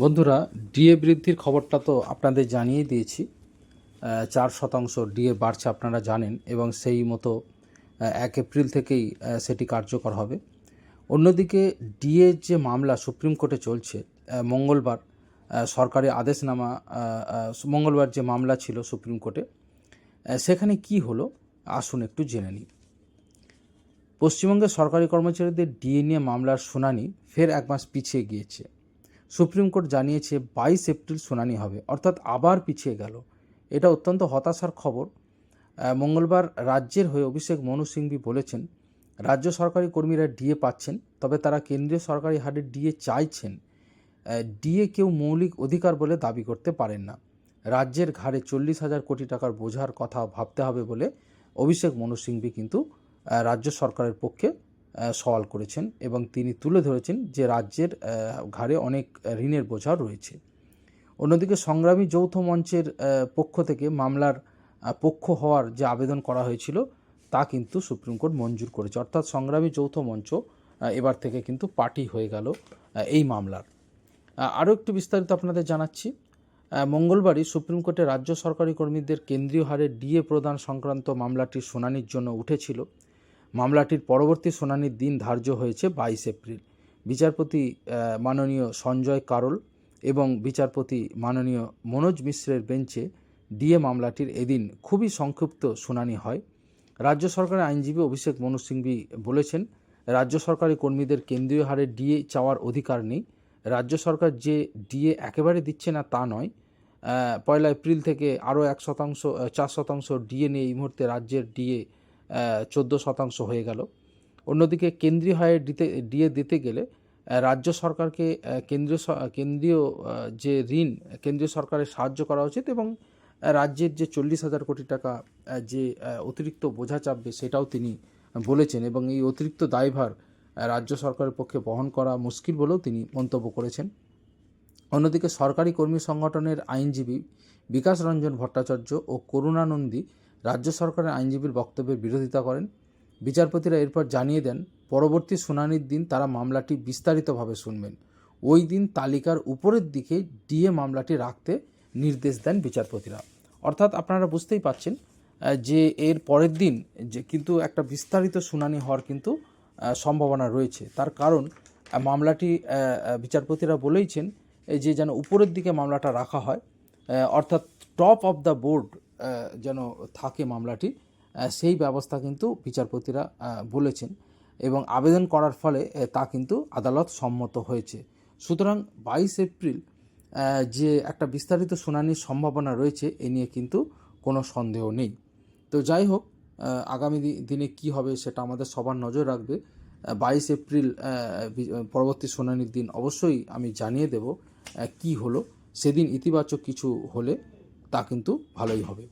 বন্ধুরা ডিএ বৃদ্ধির খবরটা তো আপনাদের জানিয়ে দিয়েছি। চার শতাংশ ডিএ বাড়ছে আপনারা জানেন এবং সেই মতো এক এপ্রিল থেকেই সেটি কার্যকর হবে। অন্যদিকে ডিএ যে মামলা সুপ্রিম কোর্টে চলছে মঙ্গলবার সরকারি আদেশনামা মঙ্গলবার যে মামলা ছিল সুপ্রিম কোর্টে সেখানে কি হলো আসুন একটু জেনে নিই। পশ্চিমবঙ্গের সরকারি কর্মচারীদের ডিএ নিয়ে মামলার শুনানি ফের এক মাস পিছিয়ে গিয়েছে। সুপ্রিম কোর্ট জানিয়েছে বাইশ এপ্রিল শুনানি হবে, অর্থাৎ আবার পিছিয়ে গেল। এটা অত্যন্ত হতাশার খবর। মঙ্গলবার রাজ্যের হয়ে অভিষেক মনু সিংভি বলেছেন, রাজ্য সরকারি কর্মীরা ডিএ পাচ্ছেন, তবে তারা কেন্দ্রীয় সরকারি হারে ডিএ চাইছেন। ডিএ কেউ মৌলিক অধিকার বলে দাবি করতে পারেন না। রাজ্যের ঘাড়ে চল্লিশ হাজার কোটি টাকার বোঝার কথা ভাবতে হবে বলে অভিষেক মনু সিংভি কিন্তু রাজ্য সরকারের পক্ষে সওয়াল করেছেন এবং তিনি তুলে ধরেছেন যে রাজ্যের ঘাড়ে অনেক ঋণের বোঝা রয়েছে। অন্যদিকে সংগ্রামী যৌথ মঞ্চের পক্ষ থেকে মামলার পক্ষ হওয়ার যে আবেদন করা হয়েছিল তা কিন্তু সুপ্রিম কোর্ট মঞ্জুর করেছে। অর্থাৎ সংগ্রামী যৌথ মঞ্চ এবার থেকে কিন্তু পার্টি হয়ে গেল এই মামলার। আরও একটু বিস্তারিত আপনাদের জানাচ্ছি। মঙ্গলবারই সুপ্রিম কোর্টে রাজ্য সরকারি কর্মীদের কেন্দ্রীয় হারে ডিএ প্রদান সংক্রান্ত মামলাটির শুনানির জন্য উঠেছিল। মামলাটির পরবর্তী শুনানির দিন ধার্য হয়েছে বাইশ এপ্রিল। বিচারপতি মাননীয় সঞ্জয় কারোল এবং বিচারপতি মাননীয় মনোজ মিশ্রের বেঞ্চে ডিএ মামলাটির এদিন খুবই সংক্ষিপ্ত শুনানি হয়। রাজ্য সরকারের আইনজীবী অভিষেক মনু সিংভি বলেছেন, রাজ্য সরকারি কর্মীদের কেন্দ্রীয় হারে ডিএ চাওয়ার অধিকার নেই। রাজ্য সরকার যে ডিএ একেবারে দিচ্ছে না তা নয়। পয়লা এপ্রিল থেকে আরও এক শতাংশ চার শতাংশ ডিএ নিয়ে এই মুহূর্তে রাজ্যের ডিএ চোদ্দ শতাংশ হয়ে গেল। অন্যদিকে কেন্দ্রীয় হারে দিতে ডিএ দিতে গেলে রাজ্য সরকারকে কেন্দ্রীয় কেন্দ্রীয় যে ঋণ, কেন্দ্রীয় সরকারের সাহায্য করা উচিত এবং রাজ্যের যে চল্লিশ হাজার কোটি টাকা যে অতিরিক্ত বোঝা চাপবে সেটাও তিনি বলেছেন এবং এই অতিরিক্ত দায়ভার রাজ্য সরকারের পক্ষে বহন করা মুশকিল বলেও তিনি মন্তব্য করেছেন। অন্যদিকে সরকারি কর্মী সংগঠনের আইনজীবী বিকাশ রঞ্জন ভট্টাচার্য ও করুণানন্দী রাজ্য সরকারের আইনজীবীর বক্তব্যের বিরোধিতা করেন। বিচারপতিরা এরপর জানিয়ে দেন, পরবর্তী শুনানির দিন তারা মামলাটি বিস্তারিতভাবে শুনবেন। ওই দিন তালিকার উপরের দিকে ডিএ মামলাটি রাখতে নির্দেশ দেন বিচারপতিরা। অর্থাৎ আপনারা বুঝতেই পাচ্ছেন যে এর পরের দিন যে কিন্তু একটা বিস্তারিত শুনানি হওয়ার কিন্তু সম্ভাবনা রয়েছে। তার কারণ মামলাটি বিচারপতিরা বলেইছেন যে যেন উপরের দিকে মামলাটা রাখা হয় অর্থাৎ টপ অফ দ্য বোর্ড যেন থাকে মামলাটি সেই ব্যবস্থা কিন্তু বিচারপতিরা বলেছেন এবং আবেদন করার ফলে তা কিন্তু আদালত সম্মত হয়েছে। সুতরাং বাইশ এপ্রিল যে একটা বিস্তারিত শুনানির সম্ভাবনা রয়েছে, এ নিয়ে কিন্তু কোনো সন্দেহ নেই। তো যাই হোক আগামী দিনে কি হবে সেটা আমাদের সবার নজর রাখবে। বাইশ এপ্রিল পরবর্তী শুনানির দিন অবশ্যই আমি জানিয়ে দেব কি হলো। সেদিন ইতিবাচক কিছু হলে তা কিন্তু ভালোই হবে।